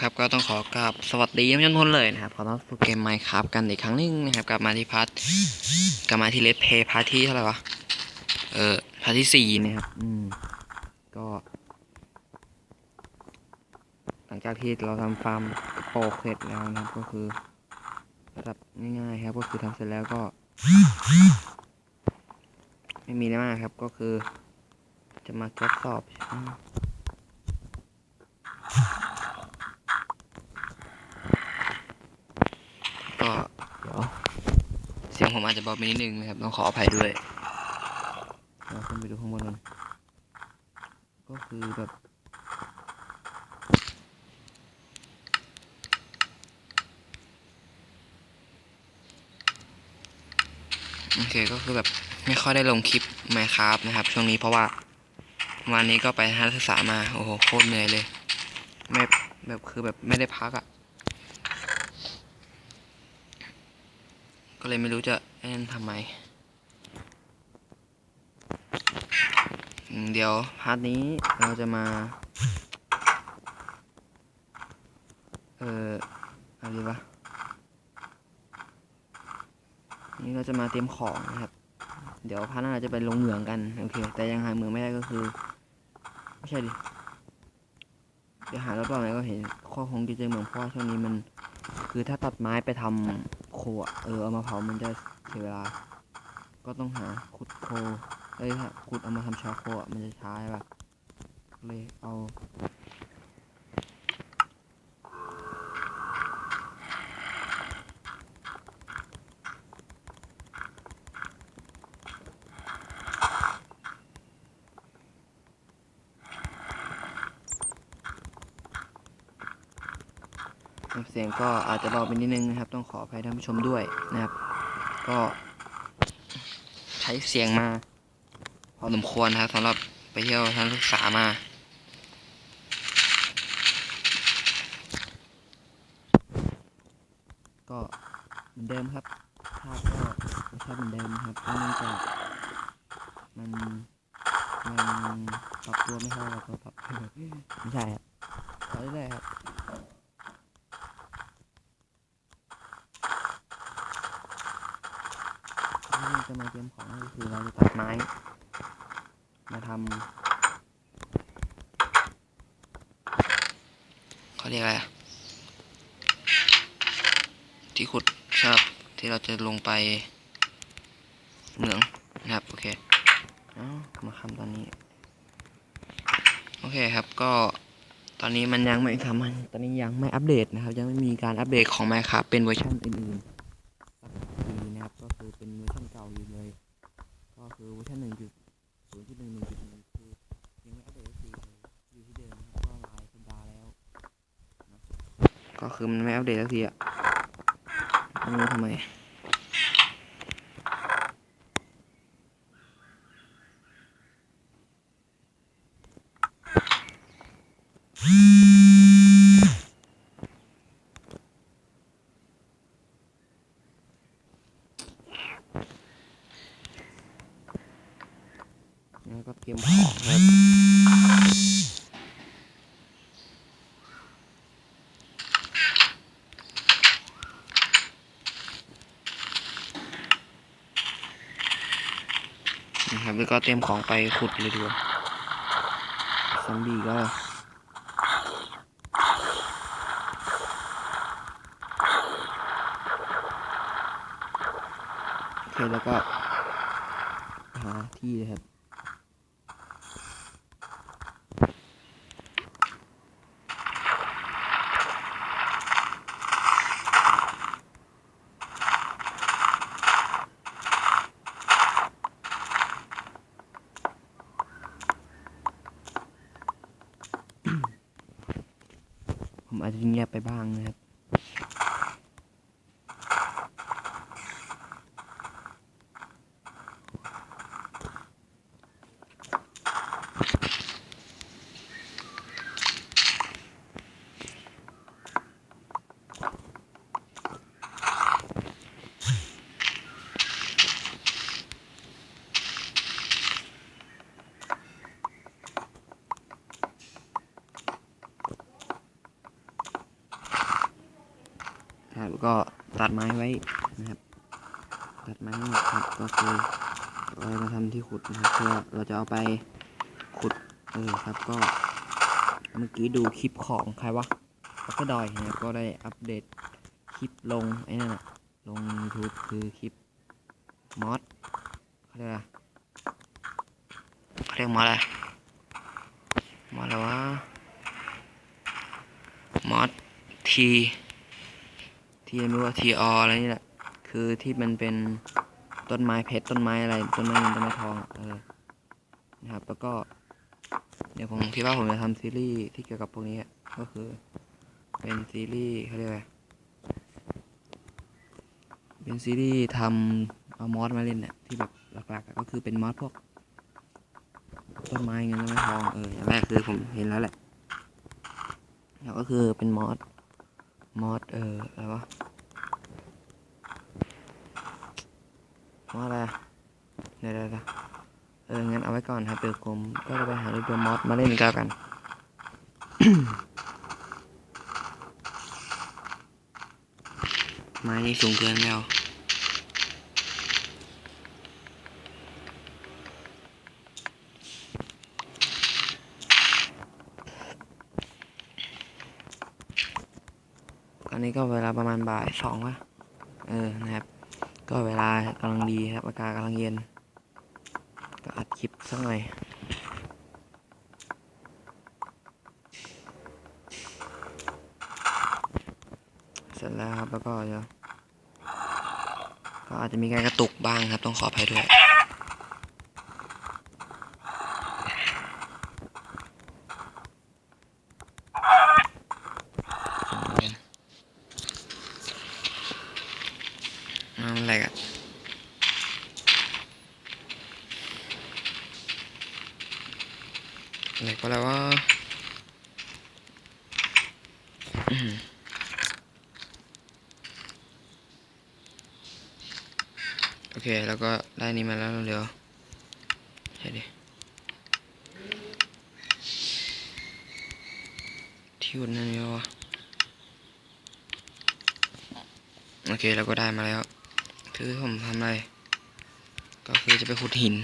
ครับก็ต้องขอกราบสวัสดีท่านผู้ชมทุกคนเลยนะครับขอต้อนรับเกมไมค์ครับกันอีกครั้งหนึงนะครับกลับมาที่พาร์ทกลับมาที่เลสเพย์พาร์ทที่เท่าไหร่วะเออพาร์ทที่สี่นะครับอืมก็ หลังจากที่เราทำฟาร์มโปรงเสร็จแล้วนะครับก็คือระดับง่ายๆครับก็คือทำเสร็จแล้วก็ ไม่มีอะไรมากครับก็คือ จะมาทดสอบอืม ก็เดี๋ยวเสียงผมอาจจะเบาไปนิดนึงนะครับต้องขออภัยด้วยเราขึ้นไปดูข้างบนกันก็คือแบบโอเคก็คือแบบไม่ค่อยได้ลงคลิป Minecraft นะครับ ช่วงนี้เพราะว่าวันนี้ก็ไปทัศนศึกษามา โอ้โห โคตรเหนื่อยเลย ไม่แบบคือแบบไม่ได้พักอะ่ะ ก็เลยไม่รู้จะไอ้นั่นทำไม เดี๋ยวพาร์ทนี้เราจะมา เอ่ออะไรวะ นี่เราจะมาเตรียมของนะครับ เดี๋ยวพาร์ทหน้าเราจะไปลงเหมืองกันโอเค แต่ยังหาเหมืองไม่ได้ก็คือ ไม่ใช่ดิ เดี๋ยวหารอบๆไหนก็เห็นข้อคงจะเจอเหมืองเพราะว่าช่วงนี้มัน คือถ้าตัดไม้ไปทำ โคอะเออเอามาเผามันจะเสียเวลา ก็ต้องหาขุดโคเอ้ยฮะขุดเอามาทำชาโคอะมันจะช้าใช่ปะเลยเอา สียงก็อาจจะเบาไปนิดนึงนะครับ ต้องขออภัยท่านผู้ชมด้วยนะครับ ก็ใช้เสียงมาพอสมควรนะครับสำหรับไปเที่ยวทัศนศึกษามาก็เหมือนเดิมครับ ภาพก็รสชาติเหมือนเดิมครับเพราะเนื่องจากมันยังปรับตัวไม่เท่ากับตัวปรับไม่ใช่ครับขอเรื่อยๆครับ ที่ จะมาเตรียมของก็คือเราจะตัดไม้ มาทำเขาเรียกอะไรที่ขุดชอบที่เราจะลงไปเหมืองนะครับ โอเคเอ้ามาคำตอนนี้ โอเคครับก็ตอนนี้มันยังไม่ทำมันตอนนี้ยังไม่อัปเดตนะครับ ยังไม่มีการอัปเดตของ Minecraft เป็นเวอร์ชันอื่นๆ นะครับ ก็คือเป็นเวอร์ชันเก่าอยู่เลย ก็คือเวอร์ชันหนึ่งจุดศูนย์จุดหนึ่งหนึ่งจุดหนึ่งคือยังไม่อัปเดตสักทีเลยอยู่ที่เดิมนะครับก็หลายสัปดาห์แล้วนะก็คือมันไม่อัปเดตสักทีอะไม่รู้ทำไม แล้วก็เตรียมของครับนะครับแล้วก็เตรียมของไปขุดเลยดีกว่าซอมบี้ก็โอเคแล้วก็หาที่เลยครับ อาจจะเงียบไปบ้างนะครับ ก็ตัดไม้ไว้นะครับ ตัดไม้ห้หมดครับก็คือเรามาทำที่ขุดนะครับเพื่อเราจะเอาไปขุดเออครับก็เมื่อกี้ดูคลิปของใครวะก็ก็ดอยนะก็ได้อัปเดตคลิปลงไอ้นั่นอะลง YouTube คือคลิปมอสเขาเรียกอะไรเขาเรียกมอสอะไรมอสอะไรวะมอสที ทีไม่ว่าทีออะไรนี่แหละ คือที่มันเป็นต้นไม้เพชรต้นไม้อะไรต้นไม้เงินต้นไม้ทองอะเออนะครับ แล้วก็ เดี๋ยวผมคิดว่าผมจะทำซีรีส์ที่เกี่ยวกับพวกนี้ก็คือ เป็นซีรีส์เขาเรียกอะไรเป็นซีรีส์ทำเอามอสมาเล่นเนี่ยที่แบบหลักๆก็คือเป็นมอสพวกต้นไม้เงินต้นไม้ทองเอออย่างแรกคือผมเห็นแล้วแหละแล้วก็คือเป็นมอส มอสเอออะไรวะมอสอะไรเดี๋ยวเดี๋ยวเอองั้นเอาไว้ก่อนครับเดี๋ยวผมก็จะไปหาดูตัวมอสมาเล่นกันกันไม้นี่สูงเกินแล้วอาตอนนี้ ก็เวลาประมาณบ่ายสองวะเออนะครับ ก็เวลากำลังดีครับอากาศกำลังเย็น ก็อัดคลิปสักหน่อยเสร็จแล้วครับแล้วก็เดี๋ยวก็อาจจะมีการกระตุกบ้างครับ ต้องขออภัยด้วย เอาอะไรกันอะไรก็แล้วว่าอื้อหือ โอเค แล้วก็ได้นี้มาแล้วเร็วๆใช่ดิที่อุดนั่นนี่วะโอเค แล้วก็ได้มาแล้ว คือผมทำอะไร ก็คือจะไปขุดหิน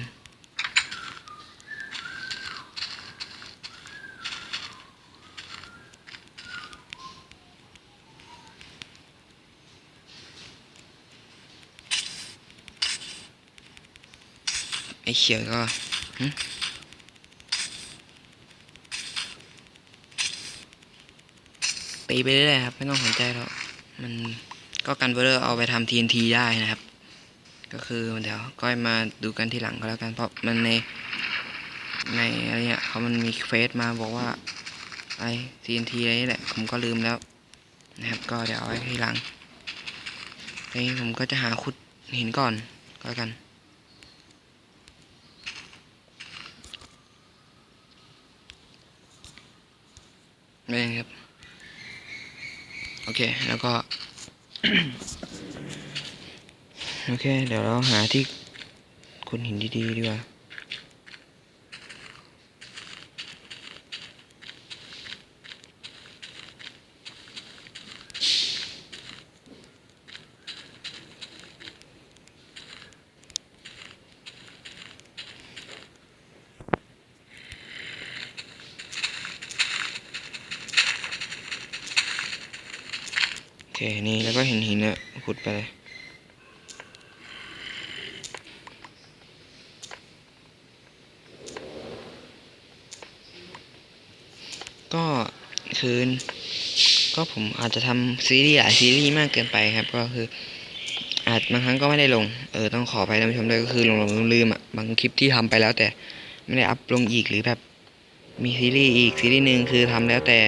ไอ้เขียวก็ตีไปเรื่อยๆครับ ไม่ต้องสนใจหรอกมันก็กันเวอร์เอาไปทำ TNT ได้นะครับ ก็คือเดี๋ยวก็มาดูกันทีหลังก็แล้วกันเพราะมันในในอะไรเนี่ยเขามันมีเฟซมาบอกว่าไอ TNT อะไรนี่แหละ ผมก็ลืมแล้วนะครับ ก็เดี๋ยวเอาไว้ทีหลังไอผมก็จะหาขุดหินก่อนก็แล้วกัน เลยครับ โอเค แล้วก็ โอเค เดี๋ยวเราหาที่ขุดหินดีๆดีกว่า นี่แล้วก็เห็นหินเนี่ยขุดไปเลยก็คืน ก็ผมอาจจะทำซีรีส์หลายซีรีส์มากเกินไปครับ ก็คือ อาจบางครั้งก็ไม่ได้ลง เออต้องขอไปท่านผู้ชมด้วยก็คือลงลงลืมอะบางคลิปที่ทำไปแล้วแต่ไม่ได้อัพลงอีกหรือแบบมีซีรีส์อีกซีรีส์หนึ่งคือทำแล้วแต่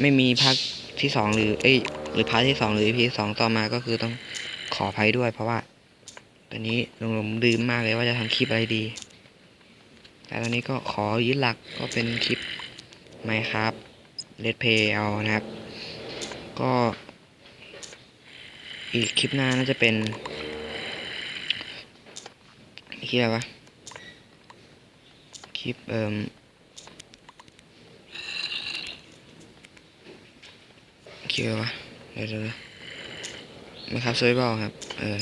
ไม่มีภาค ที่สองหรือเอ้ยหรือพาร์ทที่สองหรือ EP สองต่อมาก็คือต้องขออภัยด้วย เพราะว่า ตอนนี้ลงลงลืมมากเลยว่าจะทำคลิปอะไรดี แต่ตอนนี้ก็ขอยึดหลักก็เป็นคลิปไมครับเลดเพย์เอานะครับ ก็ อีกคลิปหน้าน่าจะเป็นคลิปอะไรวะคลิปเอ่ม คลิปอวะเดี๋ยวเดี๋ยวไม่ครับซวยเปล่าครับ เออ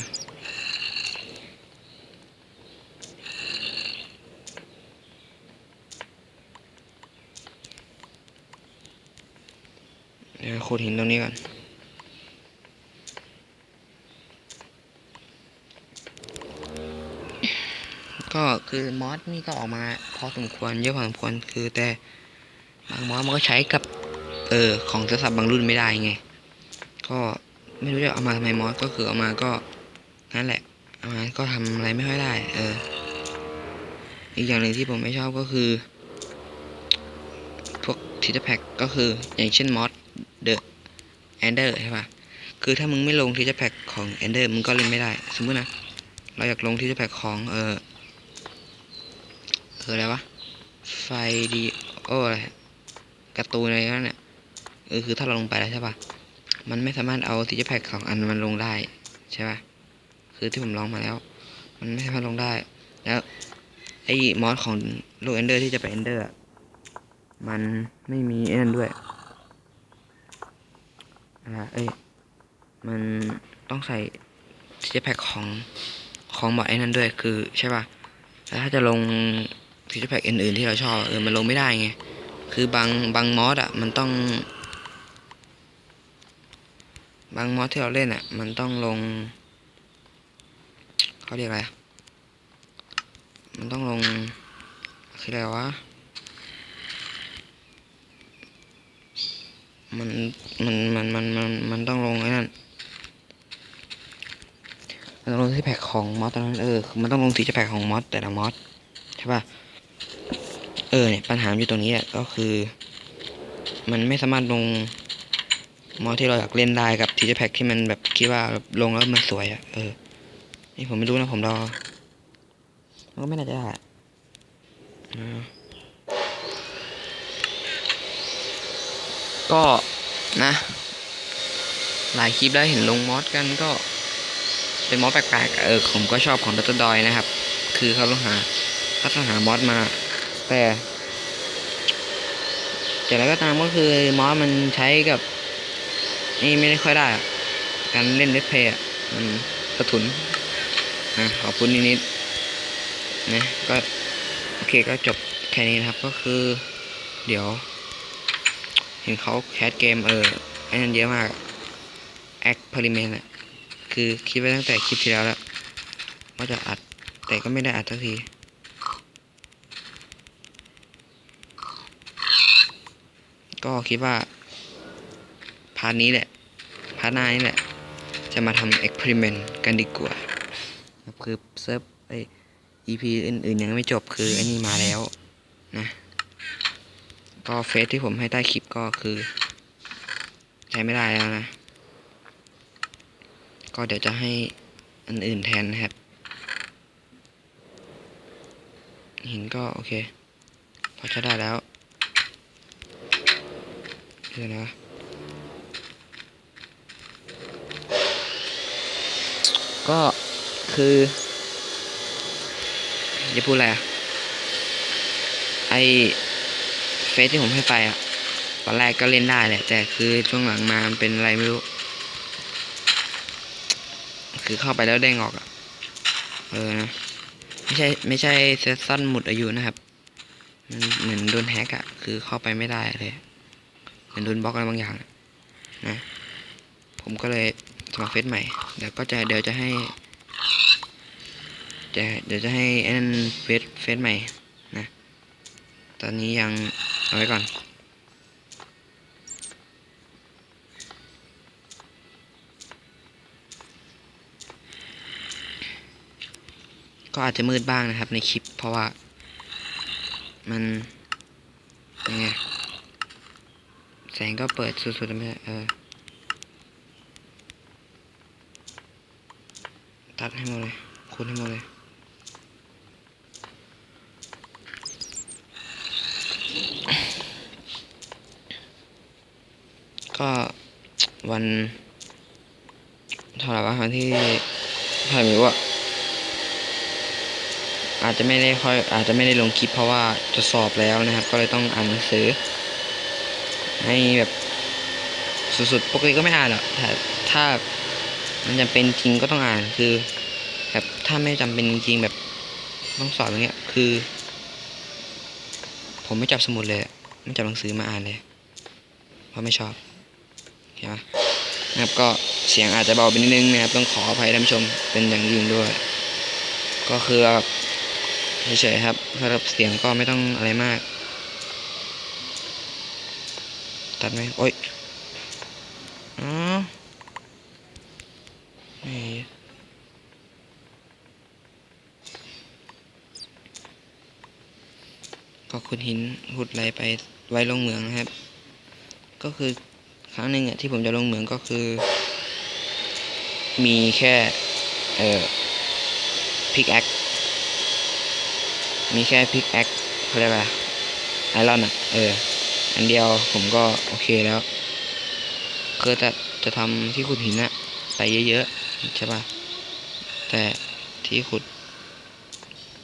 เดี๋ยวขุดหินตรงนี้ก่อนก็คือมอสนี่ก็ออกมาพอสมควรเยอะพอสมควรคือแต่บางมอสมันก็ใช้กับ เออ ของโทรศัพท์บางรุ่นไม่ได้ไง ก็ไม่รู้จะเอามาทำไมมอสก็คือเอามาก็นั่นแหละเอามาก็ทำอะไรไม่ค่อยได้ เออ อีกอย่างหนึ่งที่ผมไม่ชอบก็คือ พวกทิตแพ็กก็คืออย่างเช่นมอสเดอะแอนเดอร์ใช่ปะคือถ้ามึงไม่ลงทิตแพ็กของแอนเดอร์มึงก็เล่นไม่ได้ สมมตินะ เราอยากลงทิตแพ็กของเออเอออะไรวะ ไฟดีโออะไรการ์ตูนอะไรนั่นเนี่ย เออคือถ้าเราลงไปแล้วใช่ปะมันไม่สามารถเอาทิตแพ็กของอันมันลงได้ใช่ปะคือที่ผมลองมาแล้ว มันไม่สามารถลงได้ แล้วไอ้มอสของโลกเอนเดอร์ที่จะไปเอนเดอร์มันไม่มีไอ้นั่นด้วยนะเอ้ยมันต้องใส่ทีเจแพ็กของของหมอดไอ้นั่นด้วยคือใช่ป่ะแล้วถ้าจะลงทีเจแพ็กอื่นๆที่เราชอบเออมันลงไม่ได้ไงคือบางบางมอสอะมันต้อง บางมอสที่เราเล่นอะ มันต้องลง เขาเรียกอะไรอะมันต้องลง คืออะไรวะ มัน มัน มัน มัน มัน มันต้องลงไอ้นั่น มันต้องลงที่แพ็กของมอสตอนนั้น เออ มันต้องลงที่แพ็กของมอสแต่ละมอสใช่ป่ะ เออเนี่ยปัญหาอยู่ตรงนี้แหละก็คือ มันไม่สามารถลง มอสที่เราอยากเล่นได้กับทีแพ็กที่มันแบบคิดว่าลงแล้วมันสวยอะเออ นี่ผมไม่รู้นะผมรอมันก็ไม่น่าจะได้ก็นะ หลายคลิปแล้วเห็นลงมอสกันก็ เป็นมอสแปลกๆเออผมก็ชอบของดัตต์ดอยนะครับ คือเขาต้องหาเขาต้องหามอสมา แต่แต่แล้วก็ตามก็คือมอสมันใช้กับ นี่ไม่ได้ค่อยได้ การเล่นเลสเพย์มันสะทุนนะขอบคุณนิดๆนะก็โอเคก็จบแค่นี้นะครับก็คือ เดี๋ยว เห็นเขาแคสเกมเออไอ้นั่นเยอะมากแอคเพลิเมนต์อะคือคิดไว้ตั้งแต่คลิปที่แล้วแล้วว่าจะอัดแต่ก็ไม่ได้อัดสักทีก็คิดว่า พาร์ทนี้แหละ พาร์ทหน้านี่แหละ จะมาทำเอ็กเพร์เมนต์กันดีกว่าครับคือเซิร์ฟไอ EP อื่นๆยังไม่จบคืออันนี้มาแล้วนะ ก็เฟซที่ผมให้ใต้คลิปก็คือใช้ไม่ได้แล้วนะ ก็เดี๋ยวจะให้อันอื่นแทนนะครับหินก็โอเค พอจะได้แล้วเดี๋ยวนะ ก็คือจะพูดอะไรอะไอเฟซที่ผมให้ไปอะตอนแรกก็เล่นได้แหละ แต่คือช่วงหลังมามันเป็นอะไรไม่รู้ คือเข้าไปแล้วเด้งอกอะเออนะ ไม่ใช่ไม่ใช่เซสซันหมดอายุนะครับ มันเหมือนโดนแฮกอะคือเข้าไปไม่ได้เลย เหมือนโดนบล็อกอะไรบางอย่างนะ ผมก็เลย สมัครเฟซใหม่เดี๋ยวก็จะเดี๋ยวจะให้จะเดี๋ยวจะให้ไอ้นั่นเฟซเฟซใหม่นะตอนนี้ยังเอาไว้ก่อนก็อาจจะมืดบ้างนะครับในคลิปเพราะว่า มันยังไงแสงก็เปิดสุดๆไม่ได้เออ ตัดให้หมดเลยคูณให้หมดเลยก็วันเท่าไหร่วะวันที่เท่าไหร่ไม่รู้อะอาจจะไม่ได้ค่อยอาจจะไม่ได้ลงคลิปเพราะว่าจะสอบแล้วนะครับ ก็เลยต้องอ่านหนังสือ ให้แบบสุดๆปกติก็ไม่อ่านหรอกแต่ถ้า มันจำเป็นจริงก็ต้องอ่านคือ แบบถ้าไม่จำเป็นจริงแบบต้องสอนอย่างเงี้ย คือ ผมไม่จับสมุดเลยไม่จับหนังสือมาอ่านเลยเพราะไม่ชอบเห็นไหมนะครับก็เสียงอาจจะเบาไปนิดนึงนะครับ ต้องขออภัยท่านผู้ชมเป็นอย่างยิ่งด้วย ก็คือเฉยๆครับสำหรับเสียงก็ไม่ต้องอะไรมากตัดไหมโอ๊ยอ๋อนี่ ก็ขุดหินขุดอะไรไปไว้ลงเหมืองนะครับ ก็คือครั้งหนึ่งอะที่ผมจะลงเหมืองก็คือ มีแค่ เอ่อพิกแอคมีแค่พิกแอคเขาเรียกว่าไอรอนอะ เออ อันเดียวผมก็โอเคแล้วคือแต่จะทำที่ขุดหินอะไปเยอะๆใช่ป่ะแต่ที่ขุด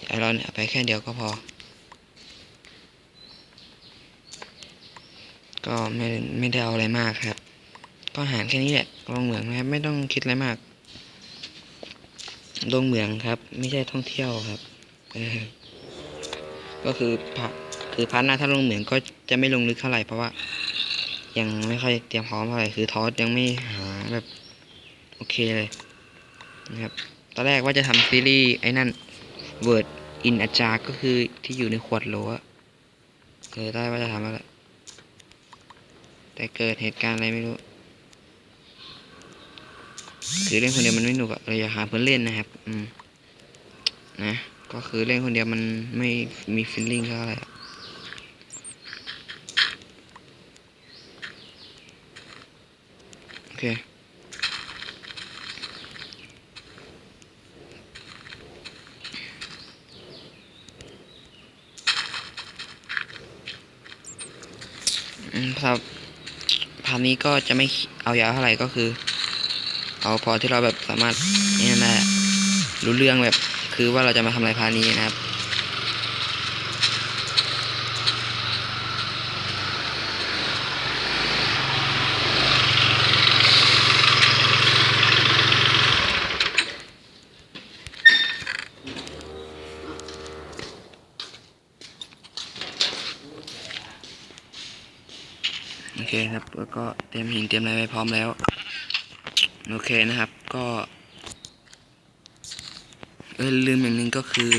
ไอรอนเนี่ยไปแค่เดียวก็พอ ก็ไม่ไม่ได้เอาอะไรมากครับ ก็หารแค่นี้แหละลงเหมืองนะครับ ไม่ต้องคิดอะไรมากลงเหมืองครับ ไม่ใช่ท่องเที่ยวครับก็คือพระคือพาร์ทหน้าถ้าลงเหมืองก็จะไม่ลงลึกเท่าไหร่เพราะว่า ยังไม่ค่อยเตรียมพร้อมเท่าไหร่คือทอสยังไม่หาแบบ โอเคเลยนะครับตอนแรกว่าจะทำซีรีส์ไอ้นั่น Word in a jar ก็คือที่อยู่ในขวดโหลอะเคยได้ว่าจะทำแล้ว แต่เกิดเหตุการณ์อะไรไม่รู้ คือเล่นคนเดียวมันไม่หนุกอะเลยอยากหาเพื่อนเล่นนะครับ อืม นะ ก็คือเล่นคนเดียวมันไม่มีฟีลลิ่งเท่าไหร่โอเคอืมครับ พาร์ทนี้ก็จะไม่เอายาวเท่าไหร่ก็คือ เอาพอที่เราแบบสามารถนี่นะรู้เรื่องแบบคือว่าเราจะมาทำอะไรพาร์ทนี้นะครับ โอเคครับ แล้วก็เต รียมหินเตรียมอะไรไว้พร้อมแล้ว โอเคนะครับ ก็เออลืมอย่างหนึ่งก็คือ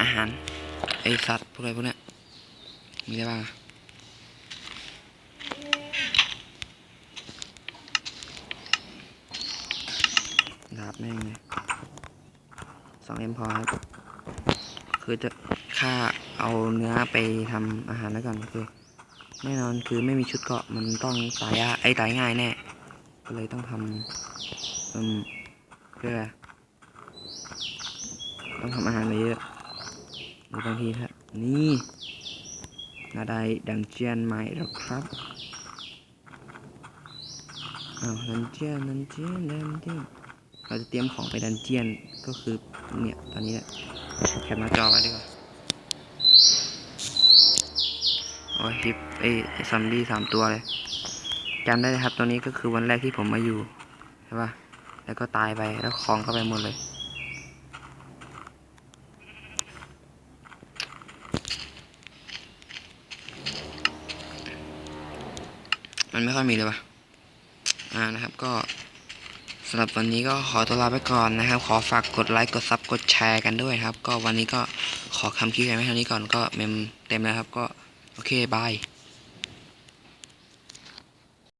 อาหาร ไอสัตว์พวกอะไรพวกเนี้ยมีอะไรบ้างอะดาบแม่งเลยสองเอ็มพอครับ คือจะค่าเอาเนื้อไปทำอาหารแล้วก่อนคือ แน่นอนคือไม่มีชุดเกาะมันต้องตายยากไอ้ตายง่ายแน่ก็เลยต้องทำอืมเพื่อต้องทำอาหารมาเยอะหรือบางทีครับนี่นาได้ดันเจียนใหม่แล้วครับอ้าวดันเจียนดันเจียนดันเจียนเราจะเตรียมของไปดันเจียนก็คือเนี่ยตอนนี้แหละแคปหน้าจอไว้ดีกว่า โอ้ยฮิปไอ้ไอ้ซัมบี้สามตัวเลยจำได้เลยครับตัวนี้ก็คือวันแรกที่ผมมาอยู่ใช่ปะแล้วก็ตายไปแล้วของก็ไปหมดเลย มันไม่ค่อยมีเลยปะอ่านะครับก็สำหรับวันนี้ก็ขอตัวลาไปก่อนนะครับ ขอฝากกดไลค์กดซับกดแชร์กันด้วยครับ ก็วันนี้ก็ขอคำคิดกันไว้เท่านี้ก่อนก็เมมเต็มแล้วครับก็ โอเค บาย